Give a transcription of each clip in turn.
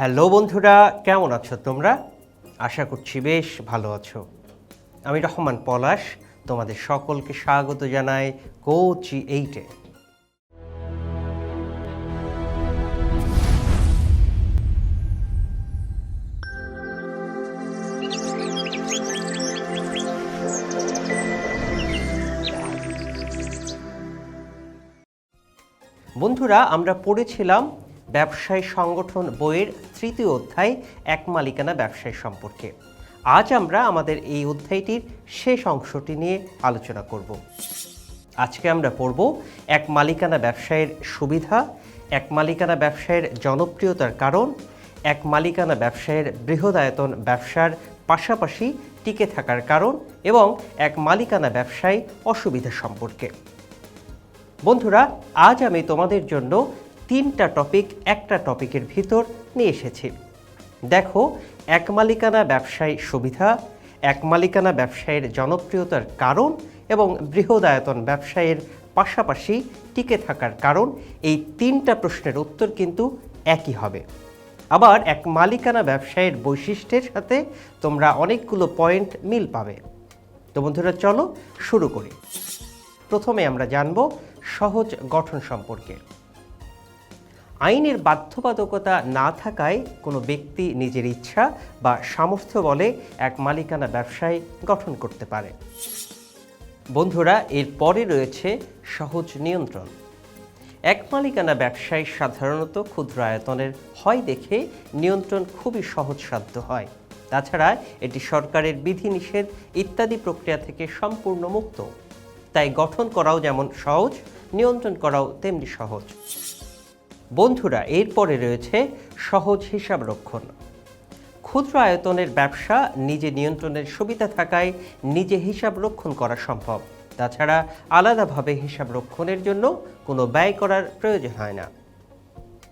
Hello বন্ধুরা, কেমন আছো তোমরা? আশা করছি বেশ ভালো আছো। আমি রহমান পলাশ, তোমাদের সকলকে স্বাগত জানাই কোচি এইটে বন্ধুরা, আমরা পড়েছিলাম ব্যবসায় সংগঠন বইয়ের তৃতীয় অধ্যায়, এক মালিকানা ব্যবসায় সম্পর্কে। আজ আমরা আমাদের এই অধ্যায়টির শেষ অংশটি নিয়ে আলোচনা করব। আজকে আমরা পড়ব এক মালিকানা ব্যবসায়ের সুবিধা, এক মালিকানা ব্যবসায়ের জনপ্রিয়তার কারণ, এক মালিকানা ব্যবসায়ের বৃহদায়তন ব্যবসার পাশাপাশি টিকে থাকার কারণ এবং এক মালিকানা ব্যবসায় অসুবিধা সম্পর্কে। বন্ধুরা, আজ আমি তোমাদের জন্য তিনটা টপিক একটা টপিকের ভিতর নিয়ে এসেছি। দেখো, এক মালিকানা ব্যবসায় সুবিধা, এক মালিকানা ব্যবসায়ের জনপ্রিয়তার কারণ এবং বৃহদায়তন ব্যবসায়ের পাশাপাশি টিকে থাকার কারণ, এই তিনটা প্রশ্নের উত্তর কিন্তু একই হবে। আবার এক মালিকানা ব্যবসায়ের বৈশিষ্ট্যের সাথে তোমরা অনেকগুলো পয়েন্ট মিল পাবে। তো বন্ধুরা, চলো শুরু করি। প্রথমে আমরা জানব সহজ গঠন সম্পর্কে। আইনের বাধ্যবাধকতা না থাকায় কোনো ব্যক্তি নিজের ইচ্ছা বা সামর্থ্য বলে এক মালিকানা ব্যবসায় গঠন করতে পারে। বন্ধুরা, এর পরে রয়েছে সহজ নিয়ন্ত্রণ। এক মালিকানা ব্যবসায় সাধারণত ক্ষুদ্র আয়তনের হয় দেখে নিয়ন্ত্রণ খুবই সহজসাধ্য হয়। তাছাড়া এটি সরকারের বিধিনিষেধ ইত্যাদি প্রক্রিয়া থেকে সম্পূর্ণ মুক্ত। তাই গঠন করাও যেমন সহজ, নিয়ন্ত্রণ করাও তেমনি সহজ। বন্ধুরা, এরপরে রয়েছে সহজ হিসাব রক্ষণ ক্ষুদ্র আয়তনের ব্যবসা নিজে নিয়ন্ত্রণের সুবিধা থাকায় নিজে হিসাব রক্ষণ করা সম্ভব। তাছাড়া আলাদাভাবে হিসাব রক্ষণের জন্য কোনো ব্যয় করার প্রয়োজন হয় না।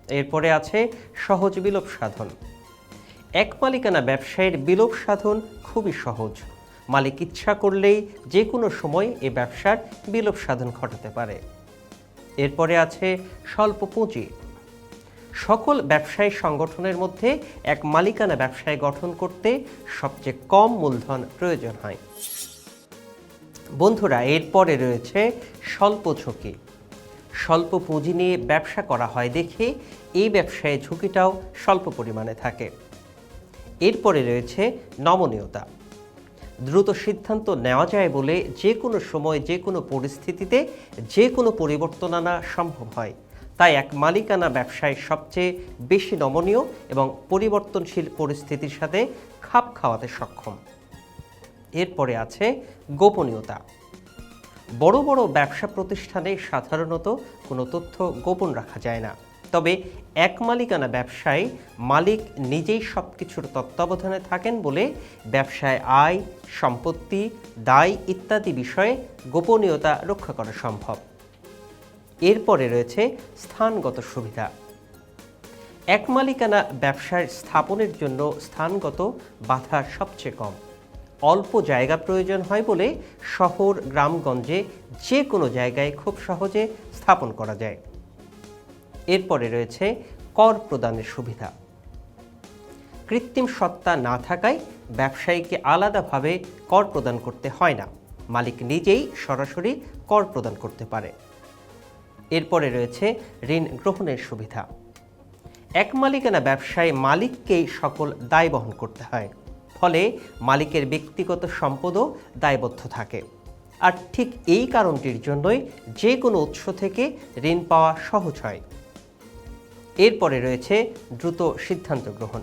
এরপরে আছে সহজ বিলোপ সাধন। এক মালিকানা ব্যবসায়ের বিলোপ সাধন খুবই সহজ। মালিক ইচ্ছা করলেই যে কোনো সময় এ ব্যবসার বিলোপ সাধন ঘটাতে পারে। এরপরে আছে স্বল্প পুঁজি। সকল ব্যবসায়ী সংগঠনের মধ্যে এক মালিকানা ব্যবসায় গঠন করতে সবচেয়ে কম মূলধন প্রয়োজন হয়। বন্ধুরা, এরপরে রয়েছে স্বল্প ঝুঁকি। স্বল্প পুঁজি নিয়ে ব্যবসা করা হয় দেখে এই ব্যবসায় ঝুঁকিটাও স্বল্প পরিমাণে থাকে। এরপরে রয়েছে নমনীয়তা। দ্রুত সিদ্ধান্ত নেওয়া যায় বলে যে কোনো সময় যে কোনো পরিস্থিতিতে যে কোনো পরিবর্তন আনা সম্ভব হয়। তাই এক মালিকানা ব্যবসায় সবচেয়ে বেশি নমনীয় এবং পরিবর্তনশীল পরিস্থিতির সাথে খাপ খাওয়াতে সক্ষম। এরপরে আছে গোপনীয়তা। বড় বড় ব্যবসা প্রতিষ্ঠানে সাধারণত কোনো তথ্য গোপন রাখা যায় না। তবে এক মালিকানা ব্যবসায় মালিক নিজেই সব কিছুর তত্ত্বাবধানে থাকেন বলে ব্যবসায় আয়, সম্পত্তি, দায় ইত্যাদি বিষয়ে গোপনীয়তা রক্ষা করা সম্ভব। এরপরে রয়েছে স্থানগত সুবিধা। এক মালিকানা ব্যবসার স্থাপনের জন্য স্থানগত বাধা সবচেয়ে কম। অল্প জায়গা প্রয়োজন হয় বলে শহর, গ্রামগঞ্জে যে কোনো জায়গায় খুব সহজে স্থাপন করা যায়। এরপরে রয়েছে কর প্রদানের সুবিধা। কৃত্রিম সত্তা না থাকায় ব্যবসায়ীকে আলাদাভাবে কর প্রদান করতে হয় না। মালিক নিজেই সরাসরি কর প্রদান করতে পারে। এরপরে রয়েছে ঋণ গ্রহণের সুবিধা। এক মালিকানা ব্যবসায় মালিককেই সকল দায় বহন করতে হয়, ফলে মালিকের ব্যক্তিগত সম্পদও দায়বদ্ধ থাকে। আর ঠিক এই কারণটির জন্যই যে কোনো উৎস থেকে ঋণ পাওয়া সহজ হয়। এরপরে রয়েছে দ্রুত সিদ্ধান্ত গ্রহণ।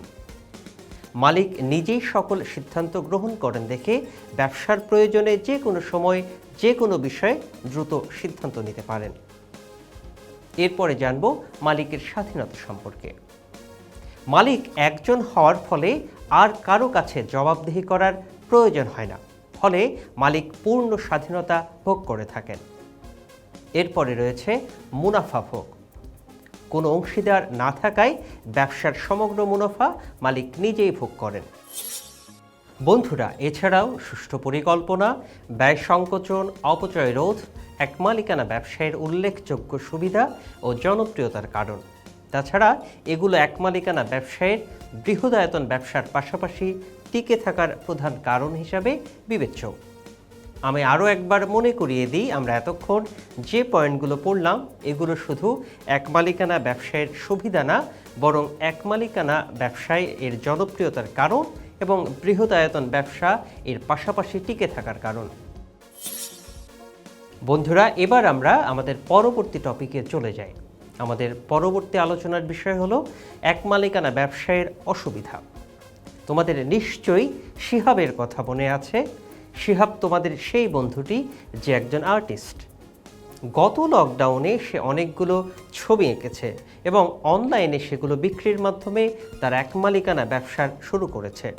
মালিক নিজেই সকল সিদ্ধান্ত গ্রহণ করেন দেখে ব্যবসার প্রয়োজনে যে কোনো সময় যে কোনো বিষয়ে দ্রুত সিদ্ধান্ত নিতে পারেন। এরপরে জানব মালিকের স্বাধীনতা সম্পর্কে। মালিক একজন হওয়ার ফলে আর কারও কাছে জবাবদিহি করার প্রয়োজন হয় না, ফলে মালিক পূর্ণ স্বাধীনতা ভোগ করে থাকেন। এরপরে রয়েছে মুনাফা ভোগ। কোনো অংশীদার না থাকায় ব্যবসার সমগ্র মুনাফা মালিক নিজেই ভোগ করেন। বন্ধুরা, এছাড়াও সুষ্ঠু পরিকল্পনা, ব্যয় সংকোচন, অপচয় রোধ এক মালিকানা ব্যবসায়ের উল্লেখযোগ্য সুবিধা ও জনপ্রিয়তার কারণ। তাছাড়া এগুলো এক মালিকানা ব্যবসায়ের বৃহদায়তন ব্যবসার পাশাপাশি টিকে থাকার প্রধান কারণ হিসাবে বিবেচ্য। আমি আরও একবার মনে করিয়ে দিই, আমরা এতক্ষণ যে পয়েন্টগুলো পড়লাম, এগুলো শুধু এক মালিকানা ব্যবসায়ের সুবিধা না, বরং এক মালিকানা ব্যবসায় এর জনপ্রিয়তার কারণ এবং বৃহদায়তন ব্যবসা এর পাশাপাশি টিকে থাকার কারণ। বন্ধুরা, এবার আমরা আমাদের পরবর্তী টপিকে চলে যাই। আমাদের পরবর্তী আলোচনার বিষয় হলো, এক মালিকানা ব্যবসায়ের অসুবিধা। তোমাদের নিশ্চয়ই শিহাবের কথা মনে আছে। শিহাব তোমাদের সেই বন্ধুটি যে একজন আর্টিস্ট। গত লকডাউনে সে অনেকগুলো ছবি এঁকেছে এবং অনলাইনে সেগুলো বিক্রির মাধ্যমে তার এক মালিকানা ব্যবসা শুরু করেছে।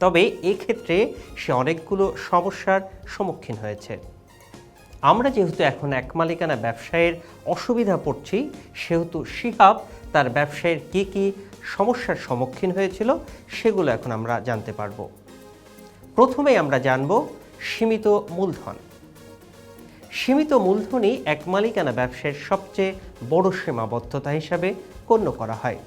তবে এক্ষেত্রে সে অনেকগুলো সমস্যার সম্মুখীন হয়েছে। আমরা যেহেতু এখন এক মালিকানা ব্যবসায়ের অসুবিধা পড়ছি, সেহেতু শিহাব তার ব্যবসায়ের কী কী সমস্যার সম্মুখীন হয়েছিল সেগুলো এখন আমরা জানতে পারব। প্রথমে আমরা জানব সীমিত মূলধন। সীমিত মূলধনই এক মালিকানা ব্যবসায়ের সবচেয়ে বড় সীমাবদ্ধতা হিসাবে গণ্য করা হয়।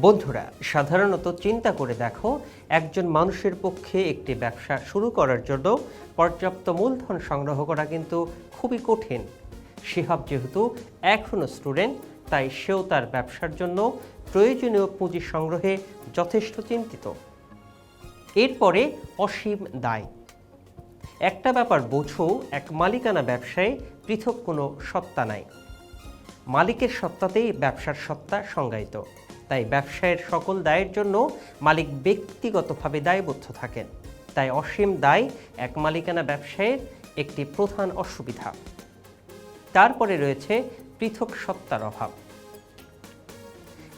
বন্ধুরা, সাধারণত চিন্তা করে দেখো একজন মানুষের পক্ষে একটি ব্যবসা শুরু করার জন্য পর্যাপ্ত মূলধন সংগ্রহ করা কিন্তু খুবই কঠিন। শিহাব যেহেতু এখনও স্টুডেন্ট, তাই সেও তার ব্যবসার জন্য প্রয়োজনীয় পুঁজি সংগ্রহে যথেষ্ট চিন্তিত। এরপরে অসীম দায়। একটা ব্যাপার বোঝো, এক মালিকানা ব্যবসায় পৃথক কোনো সত্তা নাই। মালিকের সত্তাতেই ব্যবসার সত্তা সংজ্ঞায়িত। তাই ব্যবসায়ের সকল দায়ের জন্য মালিক ব্যক্তিগতভাবে দায়বদ্ধ থাকেন। তাই অসীম দায় এক মালিকানা ব্যবসায়ের একটি প্রধান অসুবিধা। তারপরে রয়েছে পৃথক সত্তার অভাব।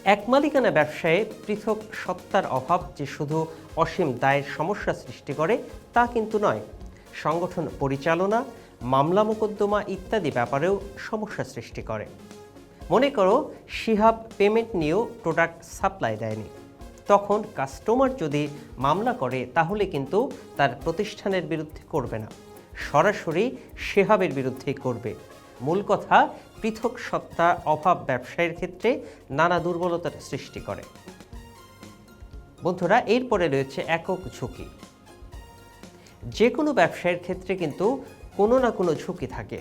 এক মালিকানা ব্যবসায়ে পৃথক সত্তার অভাব যে শুধু অসীম দায়ের সমস্যা সৃষ্টি করে তা কিন্তু নয়। সংগঠন পরিচালনা, মামলা মোকদ্দমা ইত্যাদি ব্যাপারেও সমস্যা সৃষ্টি করে। মনে করো শিহাব পেমেন্ট নিয়েও প্রোডাক্ট সাপ্লাই দেয়নি। তখন কাস্টমার যদি মামলা করে, তাহলে কিন্তু তার প্রতিষ্ঠানের বিরুদ্ধে করবে না। সরাসরি শেহাবের বিরুদ্ধে করবে। মূল কথা, পৃথক সত্তা অভাব ব্যবসায়ের ক্ষেত্রে নানা দুর্বলতার সৃষ্টি করে। বন্ধুরা, এরপরে রয়েছে একক ঝুঁকি। যে কোনো ব্যবসায়ের ক্ষেত্রে কিন্তু কোনো না কোনো ঝুঁকি থাকে।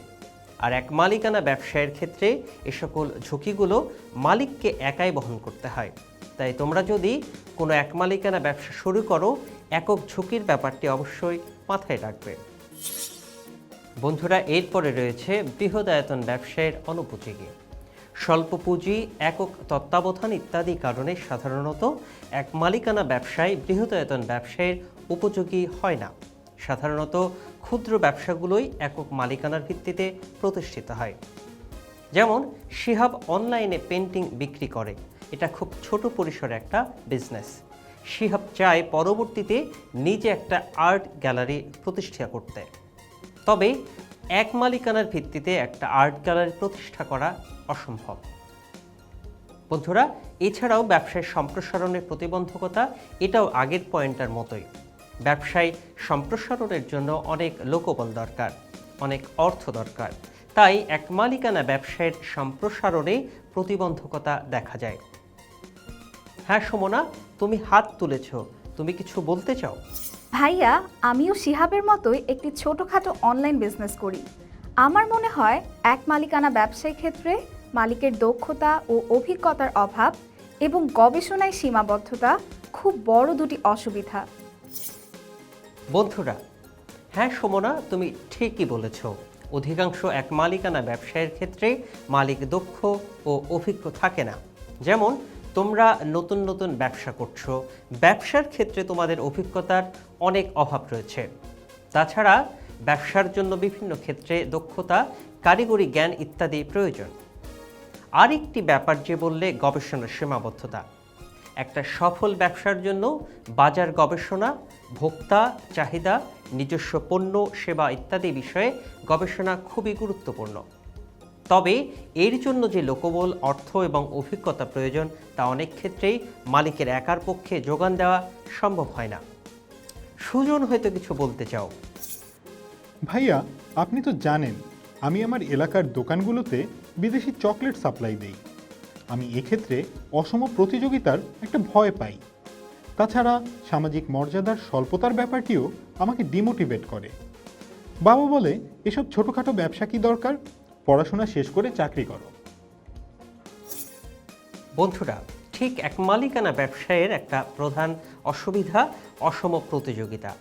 আর এক মালিকানা ব্যবসায়ের ক্ষেত্রে এ সকল ঝুঁকিগুলো মালিককে একাই বহন করতে হয়। তাই তোমরা যদি কোনো এক মালিকানা ব্যবসা শুরু করো, একক ঝুঁকির ব্যাপারটি অবশ্যই মাথায় রাখবে। বন্ধুরা, এরপরে রয়েছে বৃহদায়তন ব্যবসায়ের অনুপযোগী। স্বল্প পুঁজি, একক তত্ত্বাবধান ইত্যাদি কারণে সাধারণত এক মালিকানা ব্যবসায় বৃহদায়তন ব্যবসায়ের উপযোগী হয় না। সাধারণত ক্ষুদ্র ব্যবসাগুলোই একক মালিকানার ভিত্তিতে প্রতিষ্ঠিত হয়। যেমন, শিহাব অনলাইনে পেন্টিং বিক্রি করে। এটা খুব ছোট পরিসরে একটা বিজনেস। শিহাব চায় পরবর্তীতে নিজে একটা আর্ট গ্যালারি প্রতিষ্ঠা করতে। তবে এক মালিকানার ভিত্তিতে একটা আর্ট গ্যালারি প্রতিষ্ঠা করা অসম্ভব। বন্ধুরা, এছাড়াও ব্যবসায় সম্প্রসারণের প্রতিবন্ধকতা এটাও আগের পয়েন্টটার মতোই। ব্যবসায় সম্প্রসারণের জন্য অনেক লোকবল দরকার, অনেক অর্থ দরকার। তাই এক মালিকানা ব্যবসায়ের সম্প্রসারণে প্রতিবন্ধকতা দেখা যায়। হ্যাঁ সুমনা, তুমি হাত তুলেছ। তুমি কিছু বলতে চাও? ভাইয়া, আমিও শিহাবের মতোই একটি ছোটোখাটো অনলাইন বিজনেস করি। আমার মনে হয় এক মালিকানা ব্যবসায়ী ক্ষেত্রে মালিকের দক্ষতা ও অভিজ্ঞতার অভাব এবং গবেষণায় সীমাবদ্ধতা খুব বড় দুটি অসুবিধা। বন্ধুরা হ্যাঁ সুমনা, তুমি ঠিকই বলেছ। অধিকাংশ এক মালিকানা ব্যবসায়ের ক্ষেত্রে মালিক দক্ষ ও অভিজ্ঞ থাকে না। যেমন, তোমরা নতুন নতুন ব্যবসা করছ, ব্যবসার ক্ষেত্রে তোমাদের অভিজ্ঞতার অনেক অভাব রয়েছে। তাছাড়া, ব্যবসার জন্য বিভিন্ন ক্ষেত্রে দক্ষতা, কারিগরি জ্ঞান ইত্যাদি প্রয়োজন। আরেকটি ব্যাপার যে বললে গবেষণার সীমাবদ্ধতা। একটা সফল ব্যবসার জন্য বাজার গবেষণা ভোক্তা, চাহিদা, নিজস্ব পণ্য, সেবা ইত্যাদি বিষয়ে গবেষণা খুবই গুরুত্বপূর্ণ। তবে এর জন্য যে লোকবল, অর্থ এবং অভিজ্ঞতা প্রয়োজন, তা অনেক ক্ষেত্রেই মালিকের একার পক্ষে যোগান দেওয়া সম্ভব হয় না। সুজন, হয়তো কিছু বলতে চাও? ভাইয়া, আপনি তো জানেন, আমি আমার এলাকার দোকানগুলোতে বিদেশি চকলেট সাপ্লাই দেই। আমি এক্ষেত্রে অসম প্রতিযোগিতার একটা ভয় পাই। তাছাড়া সামাজিক মর্যাদার স্বল্পতার ব্যাপারটিও আমাকে ডিমোটিভেট করে। বাবা বলে, এসব ছোটোখাটো ব্যবসা কি দরকার? পড়াশোনা শেষ করে চাকরি করো। বন্ধুরা, ঠিক এক মালিকানা ব্যবসায়ের একটা প্রধান অসুবিধা, অসম প্রতিযোগিতা।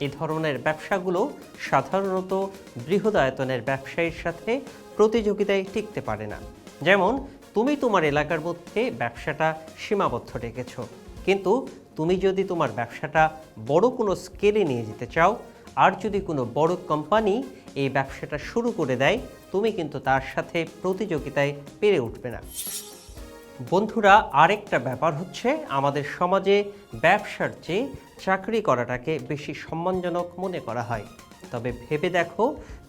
এ ধরনের ব্যবসাগুলো সাধারণত বৃহদায়তনের ব্যবসায়ীর সাথে প্রতিযোগিতায় টিকতে পারে না। যেমন, তুমি তোমার এলাকার মধ্যে ব্যবসাটা সীমাবদ্ধ রেখেছ, কিন্তু তুমি যদি তোমার ব্যবসাটা বড় কোনো স্কেলে নিয়ে যেতে চাও, আর যদি কোনো বড় কোম্পানি এই ব্যবসাটা শুরু করে দেয়, তুমি কিন্তু তার সাথে প্রতিযোগিতায় পেরে উঠবে না। বন্ধুরা, আরেকটা ব্যাপার হচ্ছে আমাদের সমাজে ব্যবসার চেয়ে চাকরি করাটাকে বেশি সম্মানজনক মনে করা হয়। তবে ভেবে দেখো,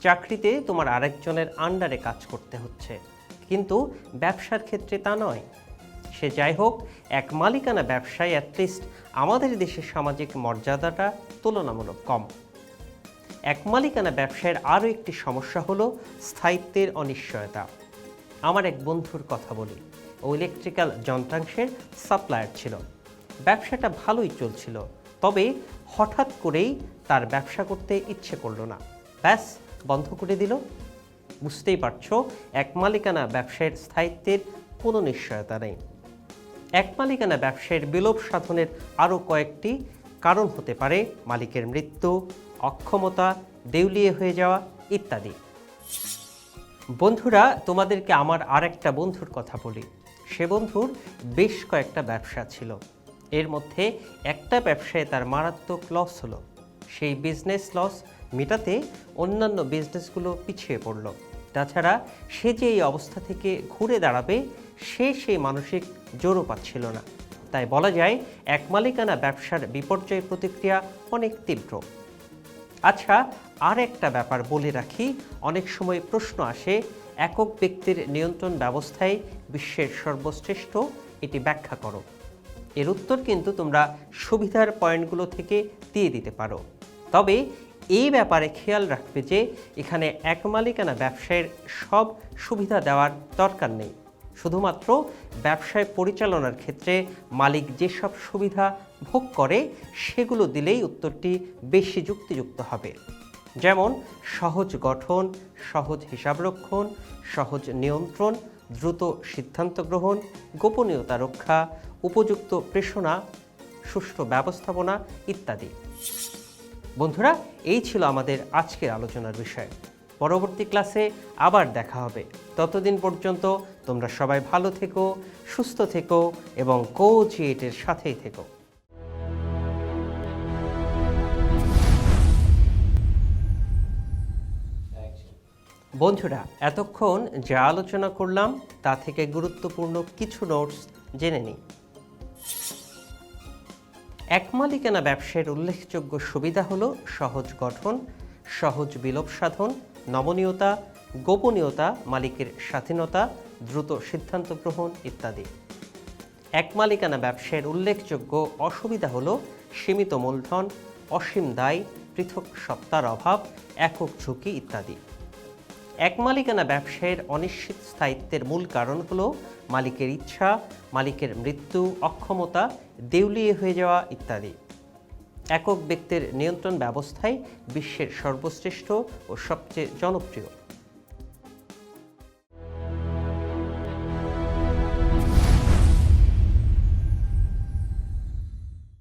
চাকরিতে তোমার আরেকজনের আন্ডারে কাজ করতে হচ্ছে। কিন্তু ব্যবসার ক্ষেত্রে তা নয়। সে যাই হোক, এক মালিকানা ব্যবসায় অ্যাটলিস্ট আমাদের দেশের সামাজিক মর্যাদাটা তুলনামূলক কম। এক মালিকানা ব্যবসায়ের আরও একটি সমস্যা হলো স্থায়িত্বের অনিশ্চয়তা। আমার এক বন্ধুর কথা বলি। ও ইলেকট্রিক্যাল যন্ত্রাংশের সাপ্লায়ার ছিল। ব্যবসাটা ভালোই চলছিল, তবে হঠাৎ করেই তার ব্যবসা করতে ইচ্ছে করল না। ব্যাস, বন্ধ করে দিল। বুঝতেই পারছ, এক মালিকানা ব্যবসায়ের স্থায়িত্বের কোনো নিশ্চয়তা নেই। এক মালিকানা ব্যবসায়ের বিলোপ সাধনের আরও কয়েকটি কারণ হতে পারে, মালিকের মৃত্যু, অক্ষমতা, দেউলিয়ে হয়ে যাওয়া ইত্যাদি। বন্ধুরা, তোমাদেরকে আমার আর একটা বন্ধুর কথা বলি। সে বন্ধুর বেশ কয়েকটা ব্যবসা ছিল। এর মধ্যে একটা ব্যবসায় তার মারাত্মক লস হলো। সেই বিজনেস লস মেটাতে অন্যান্য বিজনেসগুলো পিছিয়ে পড়ল। তাছাড়া সে যে এই অবস্থা থেকে ঘুরে দাঁড়াবে সে সেই মানসিক জোরও পাচ্ছিল না। তাই বলা যায়, এক মালিকানা ব্যবসার বিপর্যয় প্রতিক্রিয়া অনেক তীব্র। আচ্ছা আর একটা ব্যাপার বলে রাখি, অনেক সময় প্রশ্ন আসে, একক ব্যক্তির নিয়ন্ত্রণ ব্যবস্থায় বিশ্বের সর্বশ্রেষ্ঠ, এটি ব্যাখ্যা করো। এর উত্তর কিন্তু তোমরা সুবিধার পয়েন্টগুলো থেকে দিয়ে দিতে পারো। তবে এই ব্যাপারে খেয়াল রাখবে যে, এখানে এক মালিকানা ব্যবসায়ের সব সুবিধা দেওয়ার দরকার নেই। শুধুমাত্র ব্যবসায় পরিচালনার ক্ষেত্রে মালিক যেসব সুবিধা ভোগ করে সেগুলো দিলেই উত্তরটি বেশি যুক্তিযুক্ত হবে। যেমন, সহজ গঠন, সহজ হিসাবরক্ষণ, সহজ নিয়ন্ত্রণ, দ্রুত সিদ্ধান্ত গ্রহণ, গোপনীয়তা রক্ষা, উপযুক্ত প্রেষণা, সুষ্ঠু ব্যবস্থাপনা ইত্যাদি। বন্ধুরা, এই ছিল আমাদের আজকের আলোচনার বিষয়। পরবর্তী ক্লাসে আবার দেখা হবে। ততদিন পর্যন্ত তোমরা সবাই ভালো থেকো, সুস্থ থেকো এবং কোচিয়েটের সাথেই থেকো। বন্ধুরা, এতক্ষণ যা আলোচনা করলাম, তা থেকে গুরুত্বপূর্ণ কিছু নোটস জেনে নিই। এক মালিকানা ব্যবসায়ের উল্লেখযোগ্য সুবিধা হল সহজ গঠন, সহজ বিলোপ সাধন নমনীয়তা, গোপনীয়তা, মালিকের স্বাধীনতা, দ্রুত সিদ্ধান্ত গ্রহণ ইত্যাদি। এক মালিকানা ব্যবসায়ের উল্লেখযোগ্য অসুবিধা হল সীমিত মূলধন, অসীম দায়, পৃথক সত্তার অভাব, একক ঝুঁকি ইত্যাদি। এক মালিকানা ব্যবসায়ের অনিশ্চিত স্থায়িত্বের মূল কারণ হল মালিকের ইচ্ছা, মালিকের মৃত্যু, অক্ষমতা, দেউলিয়ে হয়ে যাওয়া ইত্যাদি। একক ব্যক্তির নিয়ন্ত্রণ ব্যবস্থায় বিশ্বের সর্বশ্রেষ্ঠ ও সবচেয়ে জনপ্রিয়।